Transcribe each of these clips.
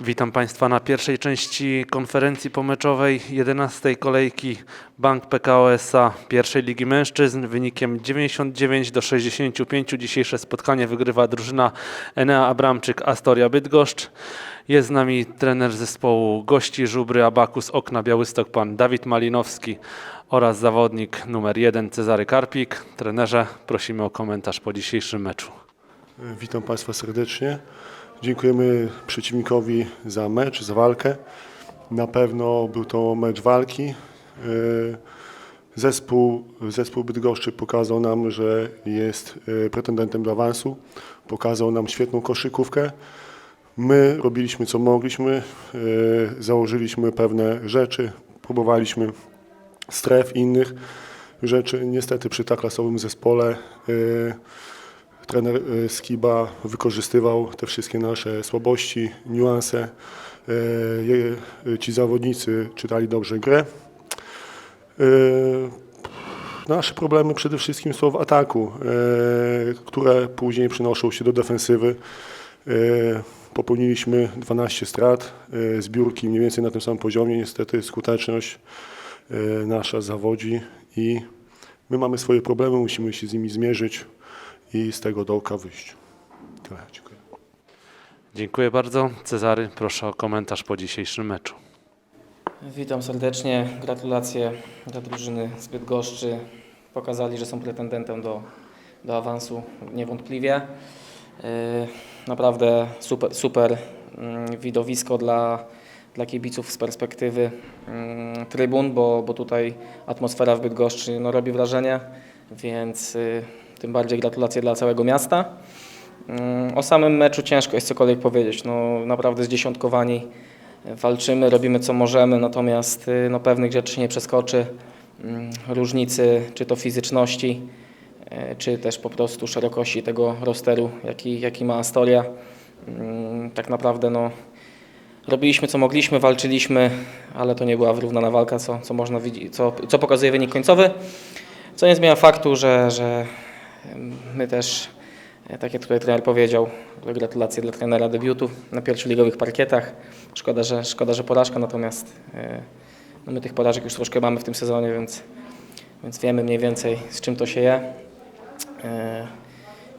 Witam Państwa na pierwszej części konferencji pomeczowej 11 kolejki Bank PKO SA pierwszej Ligi Mężczyzn. Wynikiem 99 do 65 dzisiejsze spotkanie wygrywa drużyna Enea Abramczyk Astoria Bydgoszcz. Jest z nami trener zespołu gości Żubry Abakus Okna Białystok pan Dawid Malinowski oraz zawodnik numer 1 Cezary Karpik. Trenerze prosimy o komentarz po dzisiejszym meczu. Witam Państwa serdecznie. Dziękujemy przeciwnikowi za mecz, za walkę. Na pewno był to mecz walki. Yy, Zespół, zespół Bydgoszczy pokazał nam, że jest yy, pretendentem do awansu. Pokazał nam świetną koszykówkę. My robiliśmy co mogliśmy, yy, założyliśmy pewne rzeczy, próbowaliśmy stref innych rzeczy. Niestety przy tak klasowym zespole trener y, Skiba wykorzystywał te wszystkie nasze słabości, niuanse. Y, je- Ci zawodnicy czytali dobrze grę. Nasze problemy przede wszystkim są w ataku, które później przenoszą się do defensywy. Popełniliśmy 12 strat, zbiórki mniej więcej na tym samym poziomie. Niestety skuteczność nasza zawodzi i my mamy swoje problemy, musimy się z nimi zmierzyć i z tego dołka wyjść. Tyle, dziękuję. Dziękuję bardzo. Cezary, proszę o komentarz po dzisiejszym meczu. Witam serdecznie. Gratulacje dla drużyny z Bydgoszczy. Pokazali, że są pretendentem do, do awansu niewątpliwie. Yy, Naprawdę super, super mm, widowisko dla, dla kibiców z perspektywy mm, trybun, bo, bo tutaj atmosfera w Bydgoszczy no, robi wrażenie, więc yy, tym bardziej gratulacje dla całego miasta. Mm, O samym meczu ciężko jest cokolwiek powiedzieć. No, naprawdę zdziesiątkowani walczymy, robimy co możemy, natomiast y, no, pewnych rzeczy nie przeskoczy. Mm, Różnicy czy to fizyczności, y, czy też po prostu szerokości tego rosteru, jaki, jaki ma Astoria. Mm, Tak naprawdę no, robiliśmy co mogliśmy, walczyliśmy, ale to nie była wyrównana walka, co, co, można co, co pokazuje wynik końcowy. Co nie zmienia faktu, że, że my też, e, tak jak tutaj trener powiedział, gratulacje dla trenera debiutu na pierwszoligowych parkietach. Szkoda, że, szkoda, że porażka, natomiast e, no my tych porażek już troszkę mamy w tym sezonie, więc, więc wiemy mniej więcej z czym to się je. E,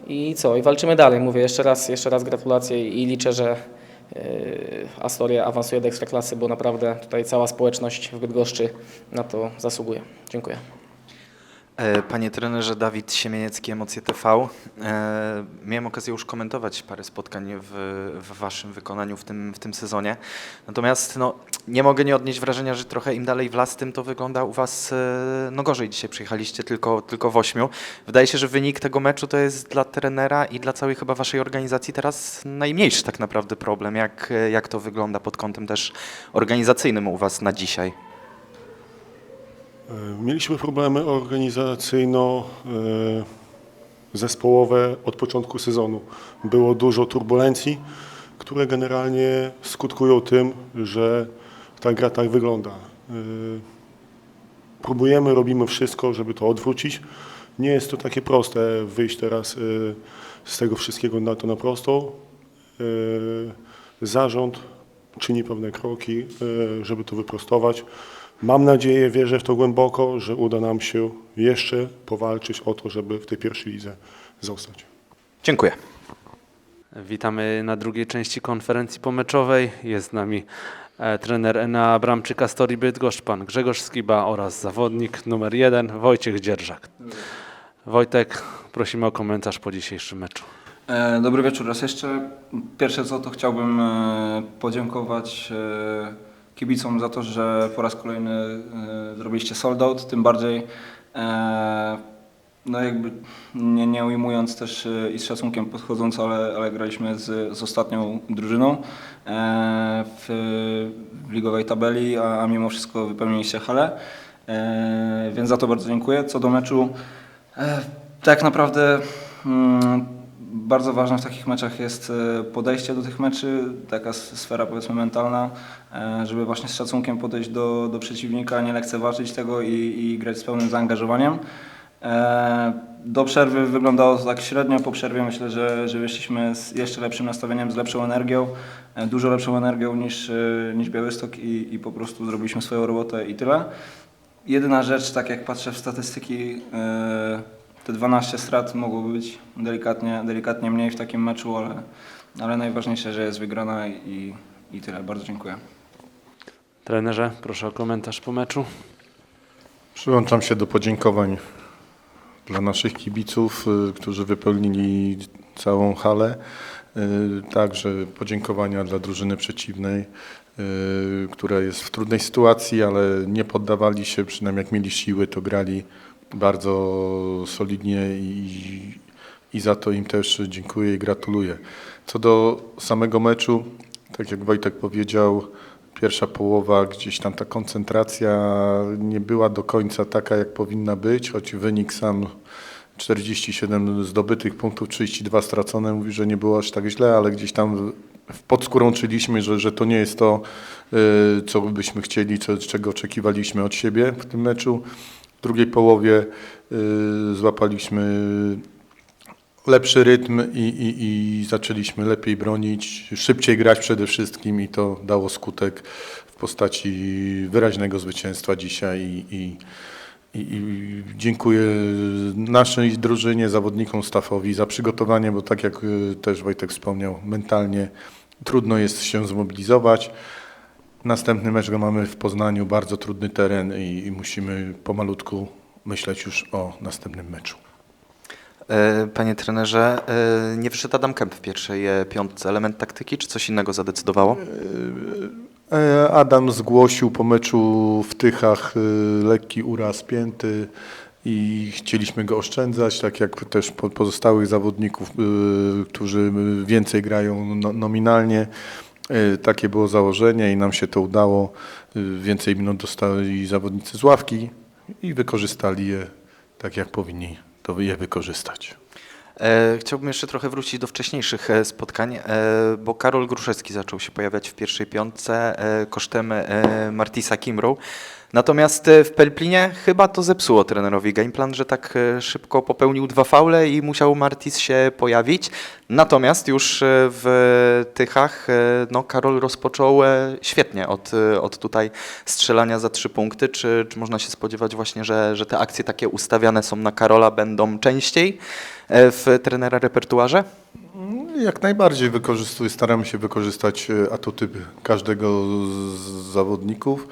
I co? I walczymy dalej. Mówię jeszcze raz, jeszcze raz gratulacje i liczę, że Astoria awansuje do Ekstraklasy, bo naprawdę tutaj cała społeczność w Bydgoszczy na to zasługuje. Dziękuję. E, Panie trenerze Dawid Siemieniecki, Emocje TV. E, Miałem okazję już komentować parę spotkań w, w waszym wykonaniu w tym, w tym sezonie. Natomiast no, nie mogę nie odnieść wrażenia, że trochę im dalej w las, tym to wygląda u was e, no gorzej. Dzisiaj przyjechaliście tylko, tylko w ośmiu. Wydaje się, że wynik tego meczu to jest dla trenera i dla całej chyba waszej organizacji teraz najmniejszy tak naprawdę problem. Jak, jak to wygląda pod kątem też organizacyjnym u was na dzisiaj? E, Mieliśmy problemy organizacyjno-zespołowe od początku sezonu. Było dużo turbulencji, które generalnie skutkują tym, że ta gra tak wygląda. E, Próbujemy, robimy wszystko, żeby to odwrócić. Nie jest to takie proste wyjść teraz e, z tego wszystkiego na to na prostą. E, Zarząd czyni pewne kroki, e, żeby to wyprostować. Mam nadzieję, wierzę w to głęboko, że uda nam się jeszcze powalczyć o to, żeby w tej pierwszej lidze zostać. Dziękuję. Witamy na drugiej części konferencji pomeczowej. Jest z nami e, trener Enea Abramczyk Astorii Bydgoszcz, pan Grzegorz Skiba oraz zawodnik numer jeden Wojciech Dzierżak. Wojtek, prosimy o komentarz po dzisiejszym meczu. E, Dobry wieczór raz jeszcze. Pierwsze co to chciałbym e, podziękować e, kibicom za to, że po raz kolejny zrobiliście sold out, tym bardziej no jakby nie, nie ujmując też i z szacunkiem podchodząc, ale, ale graliśmy z, z ostatnią drużyną w, w ligowej tabeli, a, a mimo wszystko wypełniliście halę, więc za to bardzo dziękuję. Co do meczu, tak naprawdę mm, bardzo ważne w takich meczach jest e, podejście do tych meczy, taka sfera powiedzmy mentalna, e, żeby właśnie z szacunkiem podejść do, do przeciwnika, nie lekceważyć tego i, i grać z pełnym zaangażowaniem. E, Do przerwy wyglądało to tak średnio, po przerwie myślę, że, że wyszliśmy z jeszcze lepszym nastawieniem, z lepszą energią. dużo lepszą energią niż, niż Białystok i, i po prostu zrobiliśmy swoją robotę i tyle. Jedyna rzecz, tak jak patrzę w statystyki, te 12 strat mogło być delikatnie, delikatnie mniej w takim meczu, ale, ale najważniejsze, że jest wygrana i, i tyle. Bardzo dziękuję. Trenerze, proszę o komentarz po meczu. Przyłączam się do podziękowań dla naszych kibiców, y, którzy wypełnili całą halę. Y, Także podziękowania dla drużyny przeciwnej, y, która jest w trudnej sytuacji, ale nie poddawali się, przynajmniej jak mieli siły, to grali bardzo solidnie i, i za to im też dziękuję i gratuluję. Co do samego meczu, tak jak Wojtek powiedział, pierwsza połowa, gdzieś tam ta koncentracja nie była do końca taka, jak powinna być, choć wynik sam 47 zdobytych punktów, 32 stracone, mówi, że nie było aż tak źle, ale gdzieś tam w podskórą czuliśmy, że, że to nie jest to, y, co byśmy chcieli, co, czego oczekiwaliśmy od siebie w tym meczu. W drugiej połowie y, złapaliśmy lepszy rytm i, i, i zaczęliśmy lepiej bronić, szybciej grać przede wszystkim i to dało skutek w postaci wyraźnego zwycięstwa dzisiaj i, i, i, i dziękuję naszej drużynie, zawodnikom, staffowi za przygotowanie, bo tak jak y, też Wojtek wspomniał, mentalnie trudno jest się zmobilizować. Następny mecz go mamy w Poznaniu, bardzo trudny teren i, i musimy pomalutku myśleć już o następnym meczu. E, Panie trenerze, e, nie wyszedł Adam Kemp w pierwszej e, piątce. Element taktyki, czy coś innego zadecydowało? Adam zgłosił po meczu w Tychach lekki uraz pięty i chcieliśmy go oszczędzać, tak jak też po- pozostałych zawodników, którzy więcej grają no- nominalnie. E, Takie było założenie i nam się to udało. E, Więcej minut dostali zawodnicy z ławki i wykorzystali je tak, jak powinni to je wykorzystać. E, Chciałbym jeszcze trochę wrócić do wcześniejszych e, spotkań, e, bo Karol Gruszewski zaczął się pojawiać w pierwszej piątce kosztem Martisa Kimrow. Natomiast e, w Pelplinie chyba to zepsuło trenerowi gameplan, że tak e, szybko popełnił dwa faule i musiał Martis się pojawić. Natomiast już e, w Tychach no, Karol rozpoczął świetnie od, od tutaj strzelania za trzy punkty. Czy, czy można się spodziewać właśnie, że, że te akcje takie ustawiane są na Karola będą częściej w trenera repertuarze? Jak najbardziej wykorzystuję, staramy się wykorzystać atuty każdego z zawodników.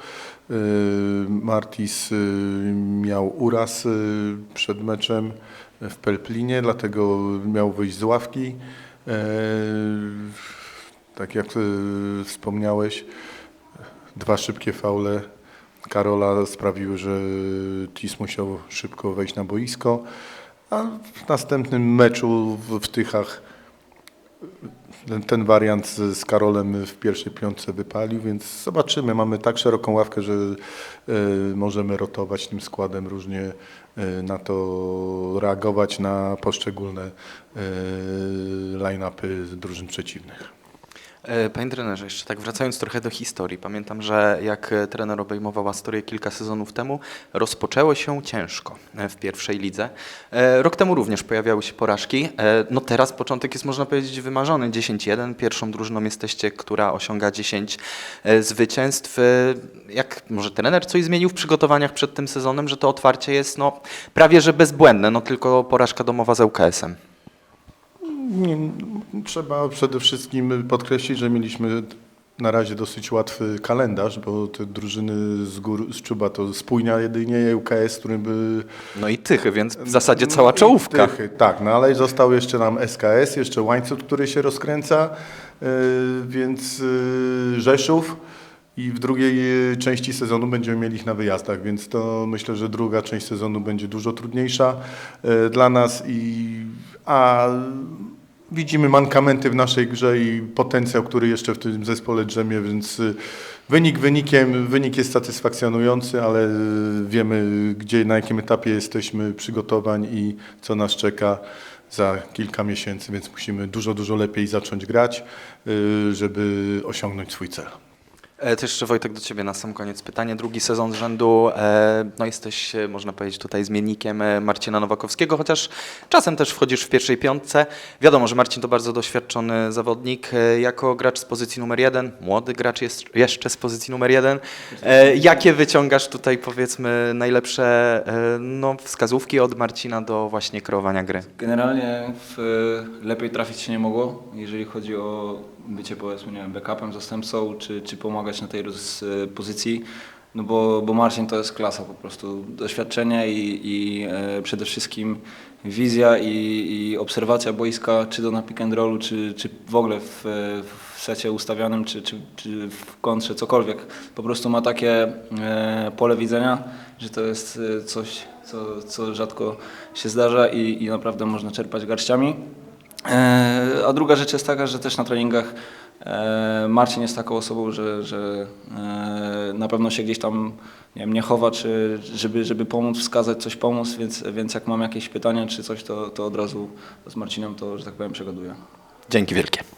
E, Martis e, miał uraz e, przed meczem w Pelplinie, dlatego miał wyjść z ławki. Tak jak wspomniałeś, dwa szybkie faule Karola sprawiły, że Tis musiał szybko wejść na boisko. A w następnym meczu w Tychach ten, ten wariant z, z Karolem w pierwszej piątce wypalił, więc zobaczymy. Mamy tak szeroką ławkę, że e, możemy rotować tym składem, różnie e, na to reagować na poszczególne e, line-upy drużyn przeciwnych. E, Panie trenerze, jeszcze tak wracając trochę do historii. Pamiętam, że jak trener obejmował Astorię kilka sezonów temu, rozpoczęło się ciężko e, w pierwszej lidze. E, Rok temu również pojawiały się porażki. No teraz początek jest można powiedzieć wymarzony. 10-1. Pierwszą drużyną jesteście, która osiąga 10 e, zwycięstw. Jak może trener coś zmienił w przygotowaniach przed tym sezonem, że to otwarcie jest no, prawie że bezbłędne, no tylko porażka domowa z UKS-em. Trzeba przede wszystkim podkreślić, że mieliśmy na razie dosyć łatwy kalendarz, bo te drużyny z gór, z Czuba to Spójnia jedynie, UKS, który by... No i Tychy, więc w zasadzie cała czołówka. Tychy, tak, no ale został jeszcze nam SKS, jeszcze łańcuch, który się rozkręca, yy, więc yy, Rzeszów i w drugiej yy, części sezonu będziemy mieli ich na wyjazdach, więc to myślę, że druga część sezonu będzie dużo trudniejsza yy, dla nas i a widzimy mankamenty w naszej grze i potencjał, który jeszcze w tym zespole drzemie, więc y, wynik wynikiem, wynik jest satysfakcjonujący, ale wiemy, gdzie, na jakim etapie jesteśmy przygotowań i co nas czeka za kilka miesięcy, więc musimy dużo, dużo lepiej zacząć grać, żeby osiągnąć swój cel. E, To jeszcze Wojtek do Ciebie na sam koniec pytanie. Drugi sezon z rzędu, e, no jesteś, e, można powiedzieć, tutaj zmiennikiem Marcina Nowakowskiego, chociaż czasem też wchodzisz w pierwszej piątce. Wiadomo, że Marcin to bardzo doświadczony zawodnik. Jako gracz z pozycji numer jeden, młody gracz jest jeszcze z pozycji numer jeden, jakie wyciągasz tutaj powiedzmy najlepsze no, wskazówki od Marcina do właśnie kreowania gry? Generalnie lepiej trafić się nie mogło, jeżeli chodzi o bycie powiedzmy, nie wiem, backupem, zastępcą, czy, czy pomagać na tej roz, pozycji. No bo, bo Marcin to jest klasa po prostu, doświadczenie i, i e, przede wszystkim wizja i, i obserwacja boiska, czy to na pick and rollu, czy, czy w ogóle w, w secie ustawianym, czy, czy, czy w kontrze, cokolwiek. Po prostu ma takie e, pole widzenia, że to jest e, coś, co, co rzadko się zdarza i, i naprawdę można czerpać garściami. E, A druga rzecz jest taka, że też na treningach e, Marcin jest taką osobą, że, że e, na pewno się gdzieś tam nie, wiem, nie chowa, czy żeby, żeby pomóc, wskazać, coś pomóc, więc, więc jak mam jakieś pytania czy coś, to, to od razu z Marcinem to, że tak powiem, przegaduję. Dzięki wielkie.